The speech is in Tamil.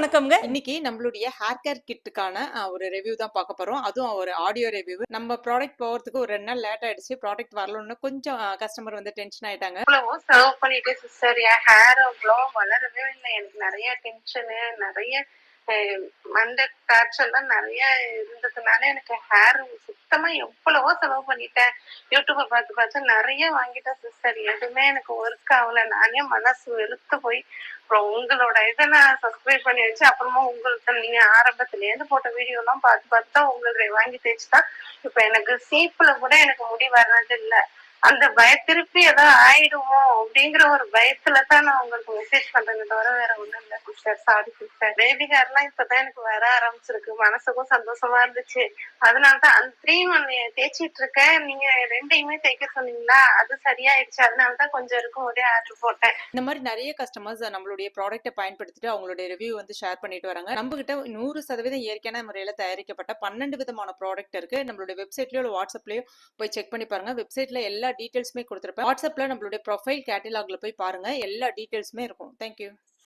வணக்கம்ங்க. இன்னைக்கு நம்மளுடைய ஹேர் கேர் கிட்டுக்கான ஒரு ரிவ்யூ தான் பார்க்க போறோம். அதுவும் ஒரு ஆடியோ ரிவ்யூ நம்ம ப்ராடக்ட் போகிறதுக்கு ஒரு ரெண்டு நாள் லேட் ஆயிடுச்சு. ப்ராடக்ட் வரலன்னு கொஞ்சம் கஸ்டமர் வந்து டென்ஷன் ஆயிட்டாங்க. செலவு பண்ணிட்டு சிஸ்டர் என் ஹேர் அவ்வளோ வளரவே இல்லை. எனக்கு நிறைய டென்ஷனு நிறைய அஹ், மண்டை காய்ச்சல்லாம் நிறைய இருந்ததுனால எனக்கு ஹேர் சுத்தமா எவ்வளவோ செலவு பண்ணிட்டேன். யூடியூப்பை பார்த்து பார்த்து நிறைய வாங்கிட்டேன் சிஸ்டர் எதுவுமே எனக்கு ஒர்க் ஆகல. நானே மனசு வெறுத்து போய் அப்புறம் உங்களோட இதை நான் சப்ஸ்கிரைப் பண்ணி வச்சு அப்புறமா உங்களுக்கு நீங்க ஆரம்பத்துல இருந்து போட்ட வீடியோ எல்லாம் பார்த்து பார்த்து தான் உங்களுடைய வாங்கி தேய்ச்சுதான். இப்ப எனக்கு சீப்புல கூட எனக்கு முடி வர்றது இல்லை அந்த பய திருப்பி ஏதோ ஆயிடுவோம் அப்படிங்கிற ஒரு பயத்துல தான் நான் உங்களுக்கு மெசேஜ் பண்றேன் தவிர வேற ஒண்ணும் இல்ல. சிஸ்டர் சாரி சிஸ்டர் பேபி ஹேர்லாம் இப்பதான் எனக்கு வர ஆரம்பிச்சிருக்கு. மனசுக்கும் சந்தோஷமா இருந்துச்சு. அதனாலதான் அந்த த்ரீ ஒன் தேய்ச்சிட்டு இருக்கேன். நீங்க ரெண்டையுமே தேய்க்க சொன்னீங்களா? அது சரியாயிடுச்சு. அதனாலதான் கொஞ்சம் இருக்கும் ஒரே ஆர்டர் போட்டேன். இந்த மாதிரி நிறைய கஸ்டமர்ஸ் நம்மளுடைய ப்ராடக்ட்டை பயன்படுத்திட்டு அவங்களுடைய ரிவ்யூ வந்து ஷேர் பண்ணிட்டு வராங்க. நம்ம கிட்ட நூறு சதவீதம் இயற்கையான முறையில் தயாரிக்கப்பட்ட பன்னெண்டு விதமான ப்ராடக்ட் இருக்கு. நம்மளுடைய வெப்சைட்லயோ வாட்ஸ்அப்லயோ போய் செக் பண்ணி பாருங்க. வெப்சைட்ல எல்லா டீட்டெயில்ஸுமே கொடுத்துருப்பேன். வாட்ஸ்அப்ல நம்மளுடைய ப்ரொஃபைல் கேட்டலாகில் போய் பாருங்க. எல்லா டீட்டெயில்ஸுமே இருக்கும். தேங்க்யூ